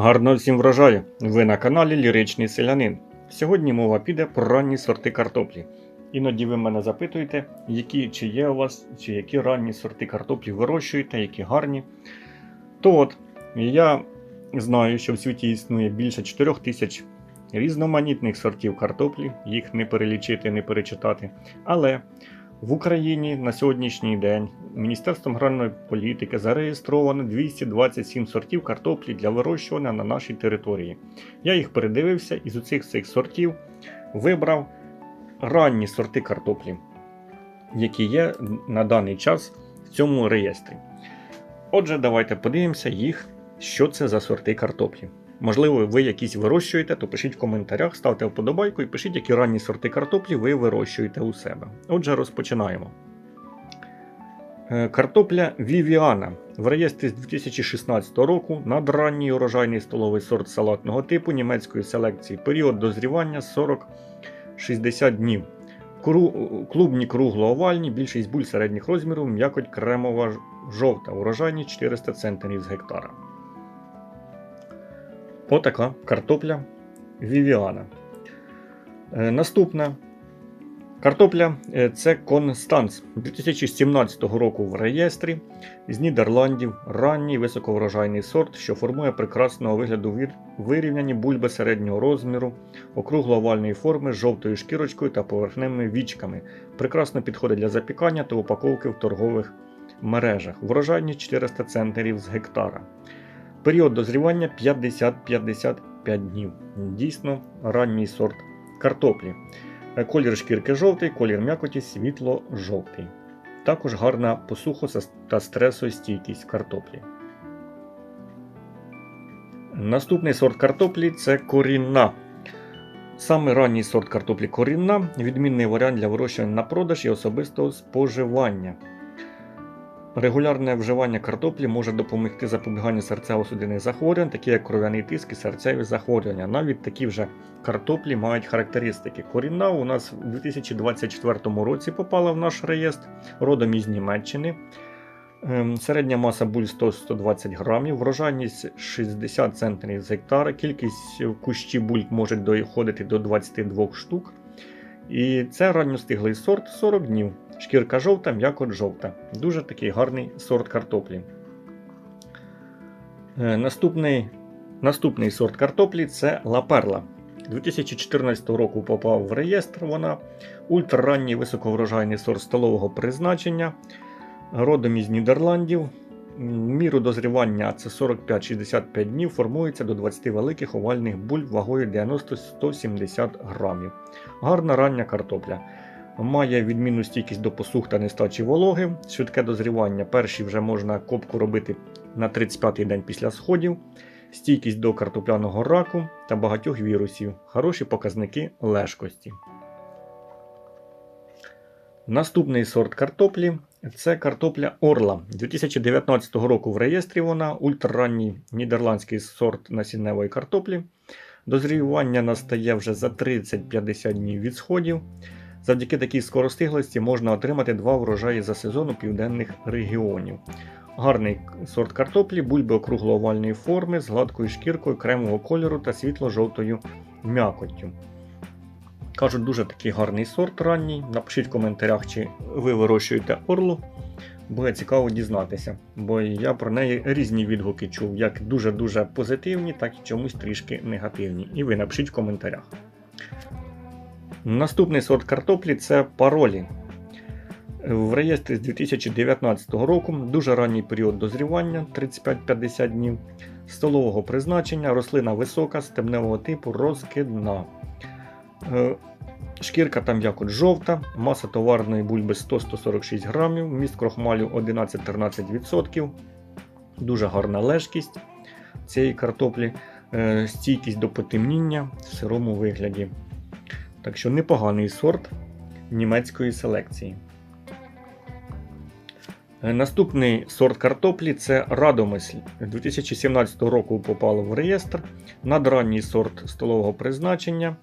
Гарного всім врожаю! Ви на каналі Ліричний Селянин. Сьогодні мова піде про ранні сорти картоплі. Іноді ви мене запитуєте, які чи є у вас, чи які ранні сорти картоплі вирощуєте, які гарні. То от, я знаю, що в світі існує більше 4 тисяч різноманітних сортів картоплі, їх не перелічити, не перечитати. Але в Україні на сьогоднішній день Міністерством аграрної політики зареєстровано 227 сортів картоплі для вирощування на нашій території. Я їх передивився і з усіх цих сортів вибрав ранні сорти картоплі, які є на даний час в цьому реєстрі. Отже, давайте подивимося їх, що це за сорти картоплі. Можливо, ви якісь вирощуєте, то пишіть в коментарях, ставте вподобайку і пишіть, які ранні сорти картоплі ви вирощуєте у себе. Отже, розпочинаємо. Е, Картопля Вівіана в реєстрі з 2016 року надранній урожайний столовий сорт салатного типу німецької селекції. Період дозрівання 40-60 днів. Кру- Клубні круглоовальні, більшість буль середніх розмірів, м'якоть кремова жовта, урожайність 400 центнерів з гектара. Отака картопля Вівіана. Е, наступна картопля е, це Констанс 2017 року в реєстрі з Нідерландів. Ранній високоврожайний сорт, що формує прекрасного вигляду вирівняні бульби середнього розміру, округло-овальної форми з жовтою шкірочкою та поверхневими вічками. Прекрасно підходить для запікання та упаковки в торгових мережах. Врожайність 400 центнерів з гектара. Період дозрівання 50-55 днів. Дійсно ранній сорт картоплі. Е, Колір шкірки жовтий, колір м'якоті світло-жовтий. Також гарна посухо та стресостійкість картоплі. Наступний сорт картоплі це корінна. Саме ранній сорт картоплі корінна відмінний варіант для вирощування на продаж і особистого споживання. Регулярне вживання картоплі може допомогти запобіганню серцево-судинних захворювань, такі як кров'яний тиск і серцеві захворювання. Навіть такі вже картоплі мають характеристики. Корінна у нас у 2024 році попала в наш реєстр родом із Німеччини. Ем, Середня маса буль 100-120 грамів, врожайність 60 центнерів з гектара, кількість в кущі буль може доходити до 22 штук. І це ранньостиглий сорт 40 днів. Шкірка жовта, м'якоть жовта. Дуже такий гарний сорт картоплі. Е, Наступний, наступний сорт картоплі це лаперла. 2014 року попав в реєстр. Вона ультраранній високоврожайний сорт столового призначення. Родом із Нідерландів. Міру дозрівання це 45-65 днів, формується до 20 великих овальних буль вагою 90-170 грамів. Гарна рання картопля. Має відмінну стійкість до посух та нестачі вологи, швидке дозрівання. Перші вже можна копку робити на 35-й день після сходів, стійкість до картопляного раку та багатьох вірусів. Хороші показники лежкості. Наступний сорт картоплі це картопля Орла. 2019 року в реєстрі вона ультраранній нідерландський сорт насінневої картоплі. Дозрівання настає вже за 30-50 днів від сходів. Завдяки такій скоростиглості можна отримати два врожаї за сезон у південних регіонів. Гарний сорт картоплі, бульби округло-овальної форми з гладкою шкіркою кремового кольору та світло-жовтою м'якоттю. Кажуть, дуже такий гарний сорт ранній. Напишіть в коментарях, чи ви вирощуєте орлу. Буде цікаво дізнатися, бо я про неї різні відгуки чув, як дуже-дуже позитивні, так і чомусь трішки негативні. І ви напишіть в коментарях. Наступний сорт картоплі це паролі. В реєстрі з 2019 року дуже ранній період дозрівання 35-50 днів, столового призначення, рослина висока, стебневого типу, розкидна. Е, Шкірка там якось жовта, маса товарної бульби 100-146 грамів, міст крохмалю 11-13%. Дуже гарна лежкість цієї картоплі, е, стійкість до потемніння в сирому вигляді. Так що непоганий сорт німецької селекції. Е, Наступний сорт картоплі це радомисль. 2017 року попало в реєстр. Надранній сорт столового призначення.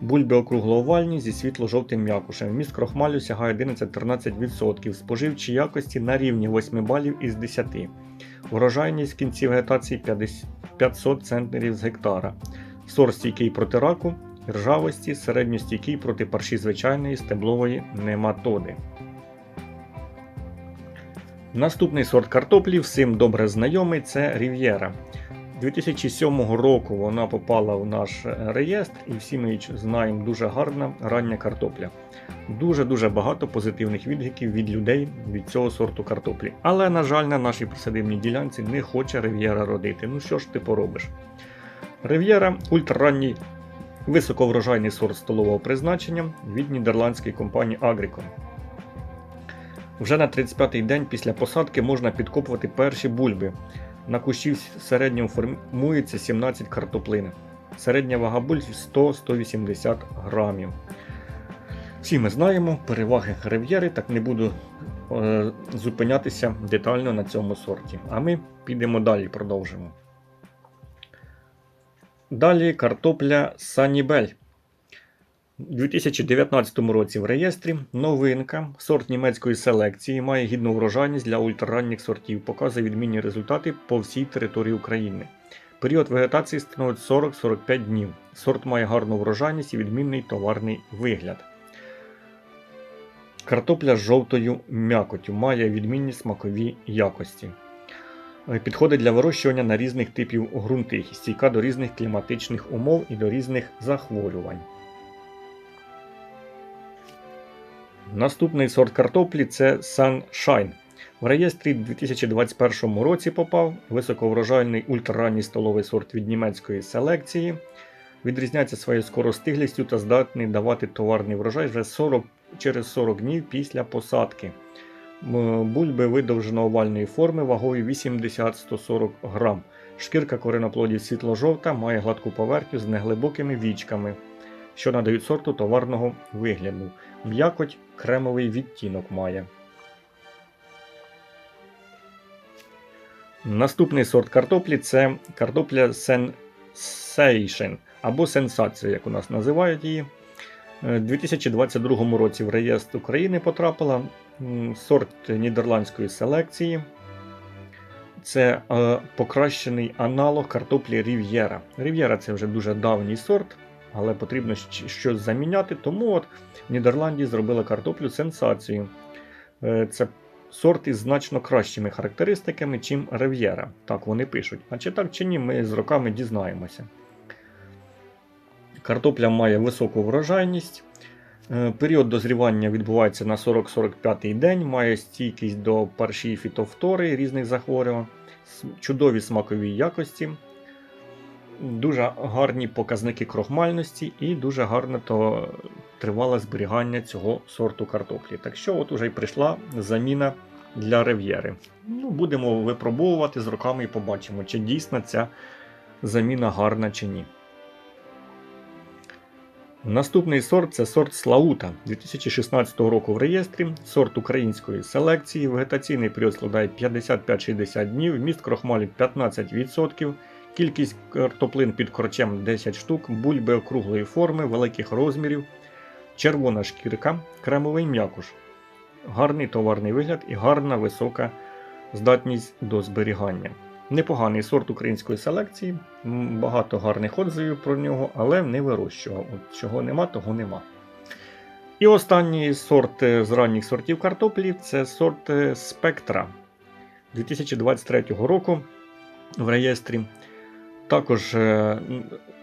Бульби округлоовальні зі світло-жовтим м'якушем. Вміст крохмалю сягає 11-13%. Споживчі якості на рівні 8 балів із 10. Урожайність в кінці вегетації 500 центнерів з гектара. Сорт стійкий проти раку, ржавості, середньостійкий проти парші звичайної стеблової нематоди. Наступний сорт картоплі всім добре знайомий це Рів'єра. 2007 року вона попала в наш реєстр, і всі ми знаємо дуже гарна рання картопля. Дуже-дуже багато позитивних відгуків від людей від цього сорту картоплі. Але, на жаль, на нашій присадибній ділянці не хоче Рив'єра родити. Ну що ж ти поробиш? Рив'єра ультраранній високоврожайний сорт столового призначення від нідерландської компанії Agricom. Вже на 35-й день після посадки можна підкопувати перші бульби. На кущі в середньому формується 17 картоплин. Середня вага бульб 100-180 грамів. Всі ми знаємо переваги рив'єри, так не буду е, зупинятися детально на цьому сорті. А ми підемо далі, продовжимо. Далі картопля Санібель. У 2019 році в реєстрі новинка, сорт німецької селекції, має гідну врожайність для ультраранніх сортів, показує відмінні результати по всій території України. Період вегетації становить 40-45 днів. Сорт має гарну врожайність і відмінний товарний вигляд. Картопля з жовтою м'якоттю має відмінні смакові якості. Підходить для вирощування на різних типів ґрунти, стійка до різних кліматичних умов і до різних захворювань. Наступний сорт картоплі це Sunshine. В реєстрі 2021 році попав високоврожайний ультраранній столовий сорт від німецької селекції. Відрізняється своєю скоростиглістю та здатний давати товарний врожай вже 40, через 40 днів після посадки. Бульби видовжено-овальної форми вагою 80-140 грам. Шкірка кореноплодів світло-жовта має гладку поверхню з неглибокими вічками, що надають сорту товарного вигляду. М'якоть кремовий відтінок має. Наступний сорт картоплі це картопля Sensation або сенсація, як у нас називають її. У 2022 році в реєстр України потрапила сорт нідерландської селекції. Це е, покращений аналог картоплі Рів'єра. Рів'єра це вже дуже давній сорт, але потрібно щось заміняти. Тому от в Нідерландії зробили картоплю сенсацію. Е, це сорт із значно кращими характеристиками, чим Рев'єра. Так вони пишуть. А чи так чи ні, ми з роками дізнаємося. Картопля має високу врожайність. Е, період дозрівання відбувається на 40-45 день, має стійкість до парші фітофтори різних захворювань, чудові смакові якості, дуже гарні показники крохмальності і дуже гарне то тривале зберігання цього сорту картоплі. Так що, от уже й прийшла заміна для рев'єри. Ну, Будемо випробовувати з роками і побачимо, чи дійсно ця заміна гарна чи ні. Наступний сорт це сорт Слаута. 2016 року в реєстрі, сорт української селекції. Вегетаційний період складає 55-60 днів, вміст крохмалів 15%, кількість картоплин під корчем 10 штук, бульби округлої форми, великих розмірів, червона шкірка, кремовий м'якуш, гарний товарний вигляд і гарна висока здатність до зберігання. Непоганий сорт української селекції, багато гарних отзивів про нього, але не вирощував. От Чого нема, того нема. І останній сорт е, з ранніх сортів картоплі це сорт е, Спектра 2023 року в реєстрі. Також е,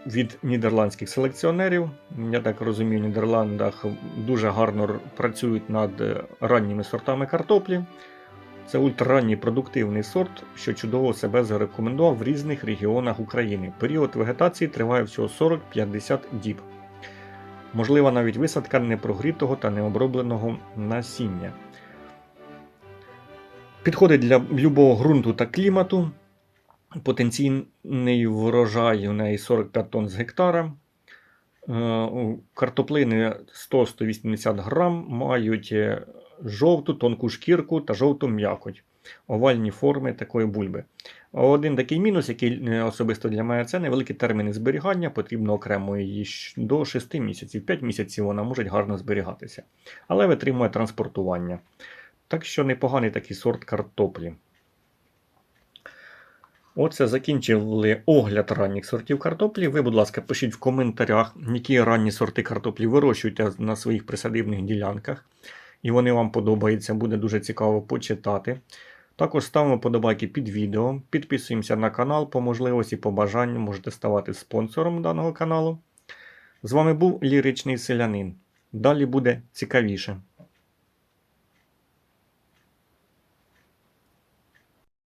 від нідерландських селекціонерів. Я так розумію, в Нідерландах дуже гарно працюють над ранніми сортами картоплі. Це ультраранній продуктивний сорт, що чудово себе зарекомендував в різних регіонах України. Період вегетації триває всього 40-50 діб. Можлива навіть висадка непрогрітого та необробленого насіння. Підходить для любого ґрунту та клімату. Потенційний врожай у неї 45 тонн з гектара. Е, картоплини 100-180 грам мають е, жовту тонку шкірку та жовту м'якоть, овальні форми такої бульби. Один такий мінус, який е, особисто для мене це невеликі терміни зберігання, потрібно окремо її до 6 місяців. 5 місяців вона може гарно зберігатися, але витримує транспортування. Так що непоганий такий сорт картоплі. Оце закінчили огляд ранніх сортів картоплі. Ви, будь ласка, пишіть в коментарях, які ранні сорти картоплі вирощуєте на своїх присадибних ділянках. І вони вам подобаються, буде дуже цікаво почитати. Також ставимо подобайки під відео, підписуємося на канал, по можливості, по бажанню можете ставати спонсором даного каналу. З вами був Ліричний Селянин. Далі буде цікавіше.